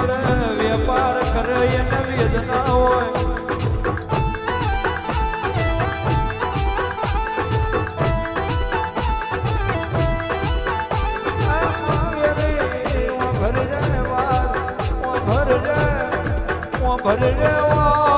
કરે વેપાર કરે એને વેદના હોય? ભર જાય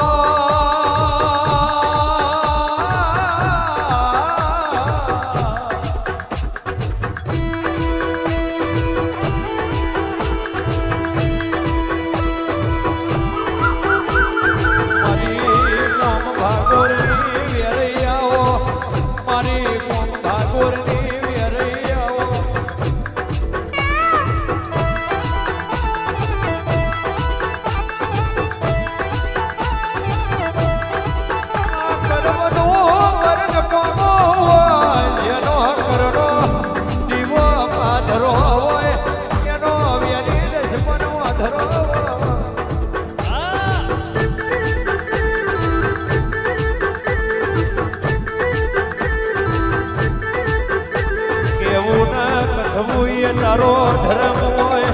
ના એ તારો ધર્મ હોય.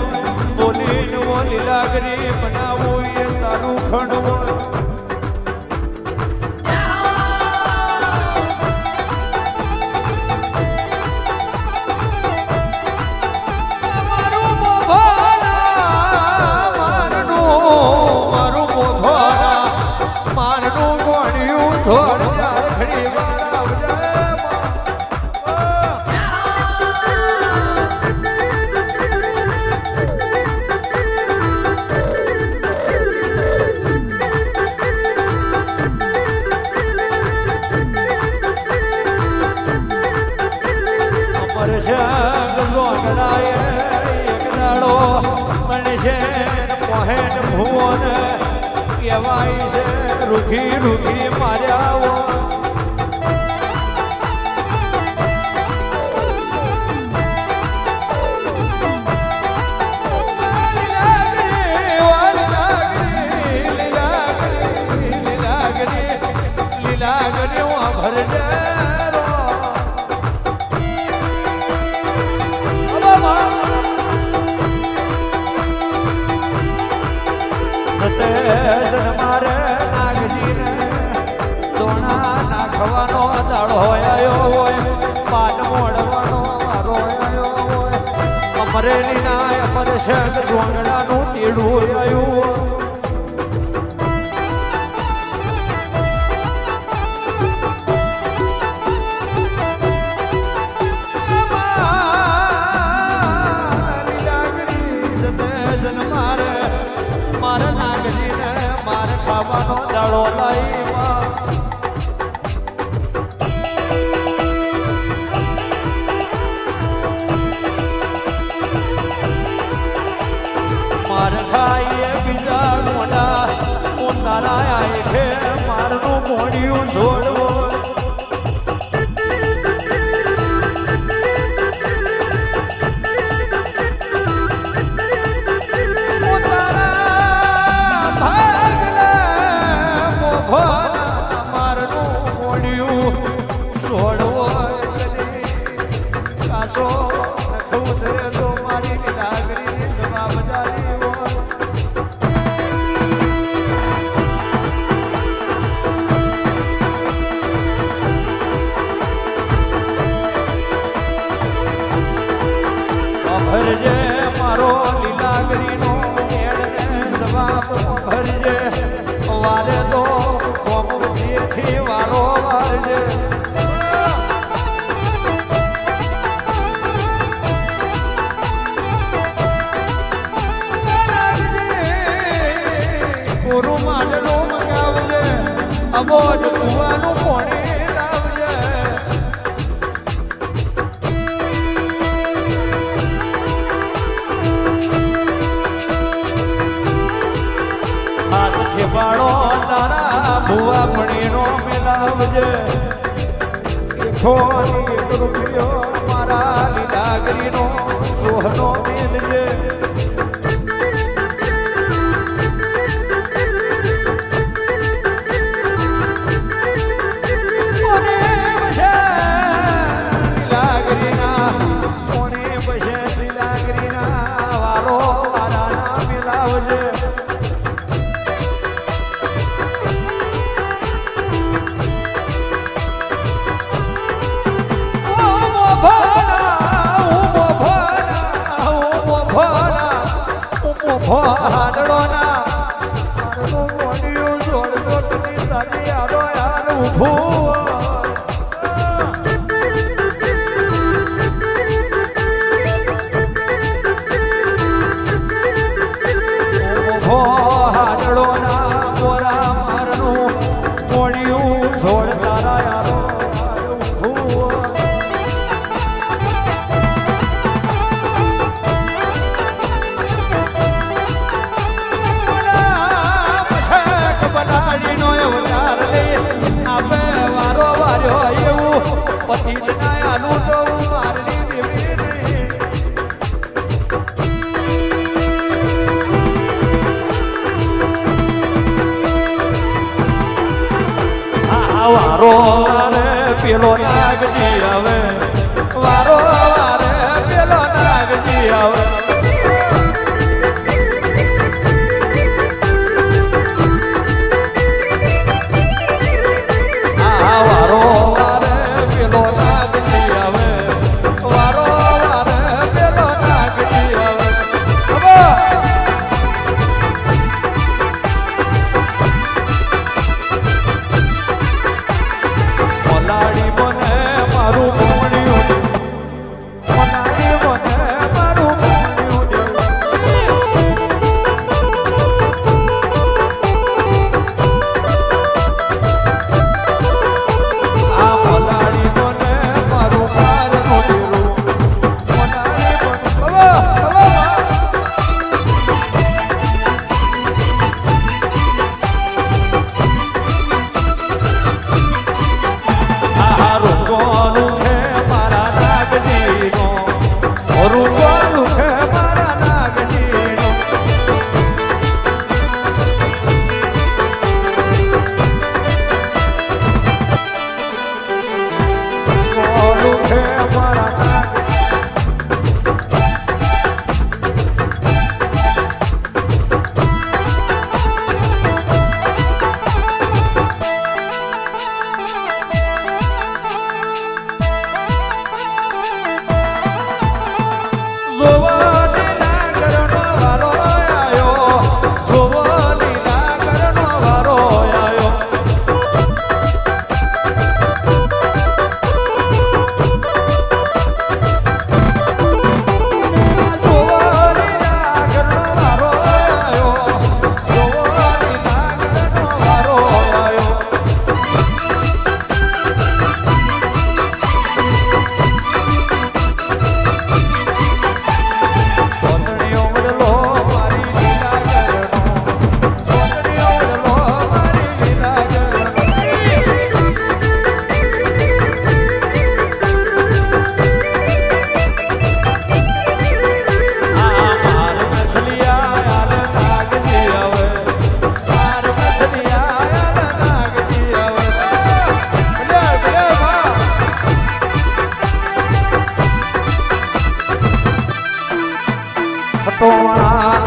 બોલીને ઓ લીલાગરી બનાવવું એ તારું ખંડ હોય. રૂખી રૂખી માર્યાઓ લીલાગરી દાડો આયો હોય, પાન મોડવાનો વારો આયો હોય. અમરેલી ના અમર છે ડોંગરાનું તીડું મારા નાગજીને મારે ખાવાનો દાડો લાઈમાં તારા આય મારનું મોડિયું છોડવો ભરજે મારો લીલાગરીનો મેળને જવાબ ભરજે. વારે તો વારો વારજે. પૂરું માંડલો મંગાવજે. અબોજ કુવાનું છેપાડો તારા ભુવા ભણીનો મેલાવજે. એક રૂપિયો મારા લીલાગરીનો સોહનો મેલજે. 好 তোমার